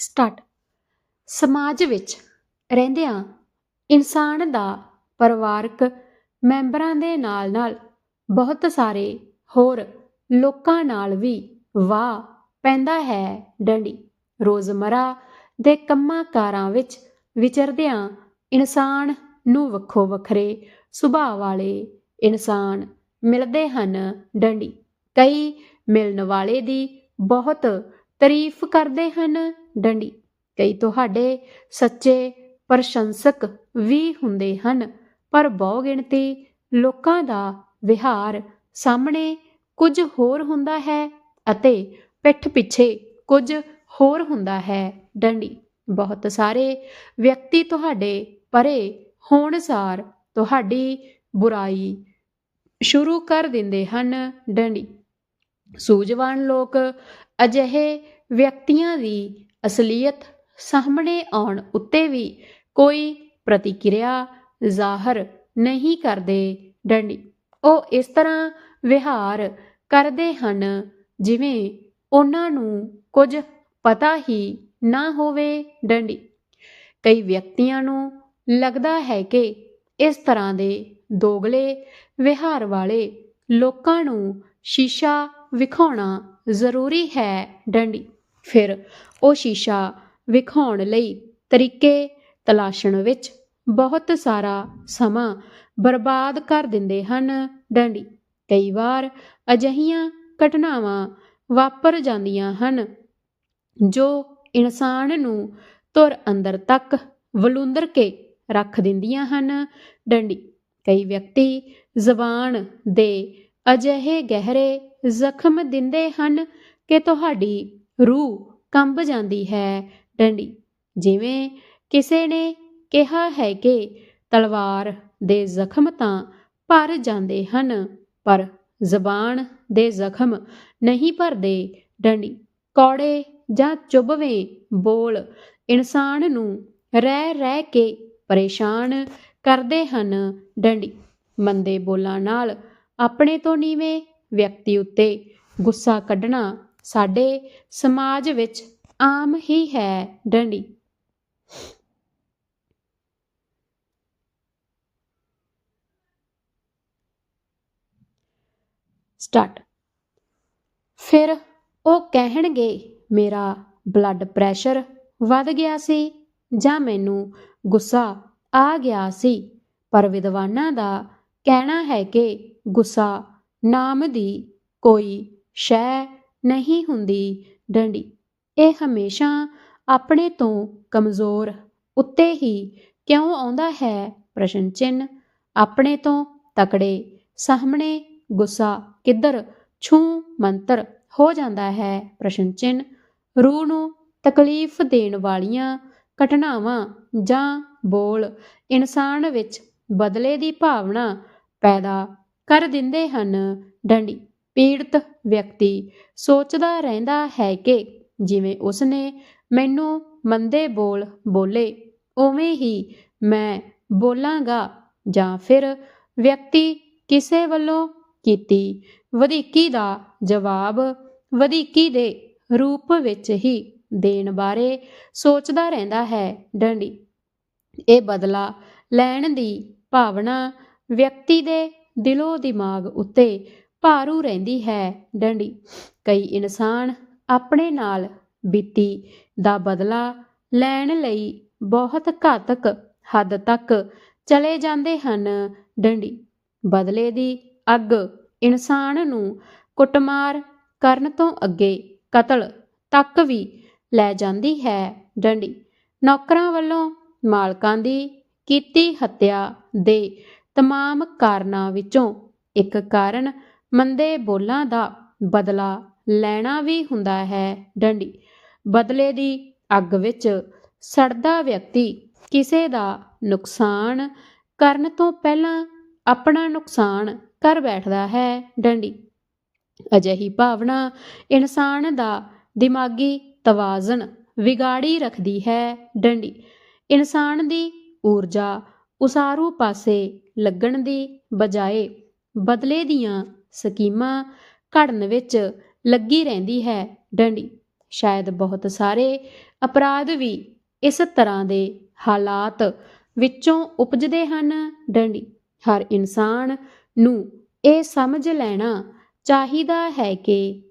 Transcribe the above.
Start ਸਮਾਜ ਵਿੱਚ ਰਹਿੰਦਿਆਂ ਇਨਸਾਨ ਦਾ ਪਰਿਵਾਰਕ ਮੈਂਬਰਾਂ ਦੇ ਨਾਲ-ਨਾਲ ਬਹੁਤ ਸਾਰੇ ਹੋਰ ਲੋਕਾਂ ਨਾਲ ਵੀ ਵਾਹ ਪੈਂਦਾ ਹੈ ਡੰਡੀ। ਰੋਜ਼ਮਰਾ ਦੇ ਕੰਮਾਂ ਕਾਰਾਂ ਵਿੱਚ ਵਿਚਰਦਿਆਂ ਇਨਸਾਨ ਨੂੰ ਵੱਖੋ ਵੱਖਰੇ ਸੁਭਾਅ ਵਾਲੇ ਇਨਸਾਨ ਮਿਲਦੇ ਹਨ ਡੰਡੀ। ਕਈ ਮਿਲਣ ਵਾਲੇ ਦੀ ਬਹੁਤ ਤਾਰੀਫ ਕਰਦੇ ਹਨ ਡੰਡੀ। ਕਈ ਤੁਹਾਡੇ ਸੱਚੇ ਪ੍ਰਸ਼ੰਸਕ ਵੀ ਹੁੰਦੇ ਹਨ, ਪਰ ਬਹੁ ਗਿਣਤੀ ਲੋਕਾਂ ਦਾ ਵਿਹਾਰ ਸਾਹਮਣੇ ਕੁਝ ਹੋਰ ਹੁੰਦਾ ਹੈ ਅਤੇ ਪਿੱਠ ਪਿੱਛੇ ਕੁਝ ਹੋਰ ਹੁੰਦਾ ਹੈ ਡੰਡੀ। ਬਹੁਤ ਸਾਰੇ ਵਿਅਕਤੀ ਤੁਹਾਡੇ ਪਰੇ ਹੋਣਸਾਰ ਤੁਹਾਡੀ ਬੁਰਾਈ ਸ਼ੁਰੂ ਕਰ ਦਿੰਦੇ ਹਨ ਡੰਡੀ। ਸੂਝਵਾਨ ਲੋਕ ਅਜਿਹੇ ਵਿਅਕਤੀਆਂ ਦੀ ਅਸਲੀਅਤ ਸਾਹਮਣੇ ਆਉਣ ਉੱਤੇ ਵੀ ਕੋਈ ਪ੍ਰਤੀਕਿਰਿਆ ਜ਼ਾਹਰ ਨਹੀਂ ਕਰਦੇ ਡੰਡੀ। ਉਹ ਇਸ ਤਰ੍ਹਾਂ ਵਿਹਾਰ ਕਰਦੇ ਹਨ ਜਿਵੇਂ ਉਹਨਾਂ ਨੂੰ ਕੁਝ ਪਤਾ ਹੀ ਨਾ ਹੋਵੇ ਡੰਡੀ। ਕਈ ਵਿਅਕਤੀਆਂ ਨੂੰ ਲੱਗਦਾ ਹੈ ਕਿ ਇਸ ਤਰ੍ਹਾਂ ਦੇ ਦੋਗਲੇ ਵਿਹਾਰ ਵਾਲੇ ਲੋਕਾਂ ਨੂੰ ਸ਼ੀਸ਼ਾ ਵਿਖਾਉਣਾ ਜ਼ਰੂਰੀ ਹੈ ਡੰਡੀ। ਫਿਰ ਉਹ ਸ਼ੀਸ਼ਾ ਵਿਖਾਉਣ ਲਈ ਤਰੀਕੇ ਤਲਾਸ਼ਣ ਵਿੱਚ ਬਹੁਤ ਸਾਰਾ ਸਮਾਂ ਬਰਬਾਦ ਕਰ ਦਿੰਦੇ ਹਨ ਡੰਡੀ। ਕਈ ਵਾਰ ਅਜਿਹੀਆਂ ਘਟਨਾਵਾਂ ਵਾਪਰ ਜਾਂਦੀਆਂ ਹਨ ਜੋ ਇਨਸਾਨ ਨੂੰ ਤੁਰ ਅੰਦਰ ਤੱਕ ਵਲੂੰਦਰ ਕੇ ਰੱਖ ਦਿੰਦੀਆਂ ਹਨ ਡੰਡੀ। ਕਈ ਵਿਅਕਤੀ ਜ਼ਬਾਨ ਦੇ ਅਜਿਹੇ ਗਹਿਰੇ ਜ਼ਖਮ ਦਿੰਦੇ ਹਨ ਕਿ ਤੁਹਾਡੀ ਰੂਹ ਕੰਬ ਜਾਂਦੀ ਹੈ ਡੰਡੀ। ਜਿਵੇਂ ਕਿਸੇ ਨੇ ਕਿਹਾ ਹੈ ਕਿ ਤਲਵਾਰ ਦੇ ਜ਼ਖਮ ਤਾਂ ਭਰ ਜਾਂਦੇ ਹਨ, ਪਰ ਜ਼ਬਾਨ ਦੇ ਜ਼ਖਮ ਨਹੀਂ ਭਰਦੇ ਡੰਡੀ। ਕੌੜੇ ਜਾਂ ਚੁਭਵੇਂ ਬੋਲ ਇਨਸਾਨ ਨੂੰ ਰਹਿ ਰਹਿ ਕੇ ਪਰੇਸ਼ਾਨ ਕਰਦੇ ਹਨ ਡੰਡੀ। ਮੰਦੇ ਬੋਲਾਂ ਨਾਲ ਆਪਣੇ ਤੋਂ ਨੀਵੇਂ ਵਿਅਕਤੀ ਉੱਤੇ ਗੁੱਸਾ ਕੱਢਣਾ ਸਾਡੇ ਸਮਾਜ ਵਿੱਚ ਆਮ ਹੀ ਹੈ, ਡੰਡੀ। ਸਟਾਰਟ। ਫਿਰ ਉਹ ਕਹਿਣਗੇ, ਮੇਰਾ ਬਲੱਡ ਪ੍ਰੈਸ਼ਰ ਵੱਧ ਗਿਆ ਸੀ ਜਾਂ ਮੈਨੂੰ ਗੁੱਸਾ ਆ ਗਿਆ ਸੀ, ਪਰ ਵਿਦਵਾਨਾਂ ਦਾ ਕਹਿਣਾ ਹੈ ਕਿ ਗੁੱਸਾ ਨਾਮ ਦੀ ਕੋਈ ਸ਼ੈ ਨਹੀਂ ਹੁੰਦੀ ਡੰਡੀ। ਇਹ ਹਮੇਸ਼ਾ ਆਪਣੇ ਤੋਂ ਕਮਜ਼ੋਰ ਉੱਤੇ ਹੀ ਕਿਉਂ ਆਉਂਦਾ ਹੈ? ਪ੍ਰਸ਼ਨ ਚਿੰਨ ਆਪਣੇ ਤੋਂ ਤਕੜੇ ਸਾਹਮਣੇ ਗੁੱਸਾ ਕਿੱਧਰ ਛੂ ਮੰਤਰ ਹੋ ਜਾਂਦਾ ਹੈ? ਪ੍ਰਸ਼ਨ ਚਿੰਨ ਰੂਹ ਨੂੰ ਤਕਲੀਫ ਦੇਣ ਵਾਲੀਆਂ ਘਟਨਾਵਾਂ ਜਾਂ ਬੋਲ ਇਨਸਾਨ ਵਿੱਚ ਬਦਲੇ ਦੀ ਭਾਵਨਾ ਪੈਦਾ ਕਰ ਦਿੰਦੇ ਹਨ। ਡੰਡੀ, ਪੀੜਤ ਵਿਅਕਤੀ ਸੋਚਦਾ ਰਹਿੰਦਾ ਹੈ ਕਿ ਜਿਵੇਂ ਉਸਨੇ ਮੈਨੂੰ ਮੰਦੇ ਬੋਲ ਬੋਲੇ, ਉਵੇਂ ਹੀ ਮੈਂ ਬੋਲਾਂਗਾ ਜਾਂ ਫਿਰ ਵਿਅਕਤੀ ਕਿਸੇ ਵੱਲੋਂ ਕੀਤੀ ਵਧੀਕੀ ਦਾ ਜਵਾਬ ਵਧੀਕੀ ਦੇ ਰੂਪ ਵਿੱਚ ਹੀ ਦੇਣ ਬਾਰੇ ਸੋਚਦਾ ਰਹਿੰਦਾ ਹੈ। ਡੰਡੀ, ਇਹ ਬਦਲਾ ਲੈਣ ਦੀ ਭਾਵਨਾ ਵਿਅਕਤੀ ਦੇ ਦਿਲੋਂ ਦਿਮਾਗ ਉੱਤੇ ਭਾਰੂ ਰਹਿੰਦੀ ਹੈ ਡੰਡੀ। ਕਈ ਇਨਸਾਨ ਆਪਣੇ ਨਾਲ ਬੀਤੀ ਦਾ ਬਦਲਾ ਲੈਣ ਲਈ ਬਹੁਤ ਘਾਤਕ ਹੱਦ ਤੱਕ ਚਲੇ ਜਾਂਦੇ ਹਨ ਡੰਡੀ। ਬਦਲੇ ਦੀ ਅੱਗ ਇਨਸਾਨ ਨੂੰ ਕੁੱਟਮਾਰ ਕਰਨ ਤੋਂ ਅੱਗੇ ਕਤਲ ਤੱਕ ਵੀ ਲੈ ਜਾਂਦੀ ਹੈ ਡੰਡੀ। ਨੌਕਰਾਂ ਵੱਲੋਂ ਮਾਲਕਾਂ ਦੀ ਕੀਤੀ ਹੱਤਿਆ ਦੇ ਤਮਾਮ ਕਾਰਨਾਂ ਵਿੱਚੋਂ ਇੱਕ ਕਾਰਨ ਮੰਦੇ ਬੋਲਾਂ ਦਾ ਬਦਲਾ ਲੈਣਾ ਵੀ ਹੁੰਦਾ ਹੈ ਡੰਡੀ। ਬਦਲੇ ਦੀ ਅੱਗ ਵਿੱਚ ਸੜਦਾ ਵਿਅਕਤੀ ਕਿਸੇ ਦਾ ਨੁਕਸਾਨ ਕਰਨ ਤੋਂ ਪਹਿਲਾਂ ਆਪਣਾ ਨੁਕਸਾਨ ਕਰ ਬੈਠਦਾ ਹੈ ਡੰਡੀ। ਅਜਿਹੀ ਭਾਵਨਾ ਇਨਸਾਨ ਦਾ ਦਿਮਾਗੀ ਤਵਾਜ਼ਨ ਵਿਗਾੜੀ ਰੱਖਦੀ ਹੈ ਡੰਡੀ। ਇਨਸਾਨ ਦੀ ਊਰਜਾ ਉਸਾਰੂ ਪਾਸੇ ਲੱਗਣ ਦੀ ਬਜਾਏ ਬਦਲੇ ਦੀਆਂ ਸਕੀਮਾਂ ਘੜਨ ਵਿੱਚ ਲੱਗੀ ਰਹਿੰਦੀ ਹੈ ਡੰਡੀ। ਸ਼ਾਇਦ ਬਹੁਤ ਸਾਰੇ ਅਪਰਾਧ ਵੀ ਇਸ ਤਰ੍ਹਾਂ ਦੇ ਹਾਲਾਤ ਵਿੱਚੋਂ ਉਪਜਦੇ ਹਨ ਡੰਡੀ। ਹਰ ਇਨਸਾਨ ਨੂੰ ਇਹ ਸਮਝ ਲੈਣਾ ਚਾਹੀਦਾ ਹੈ ਕਿ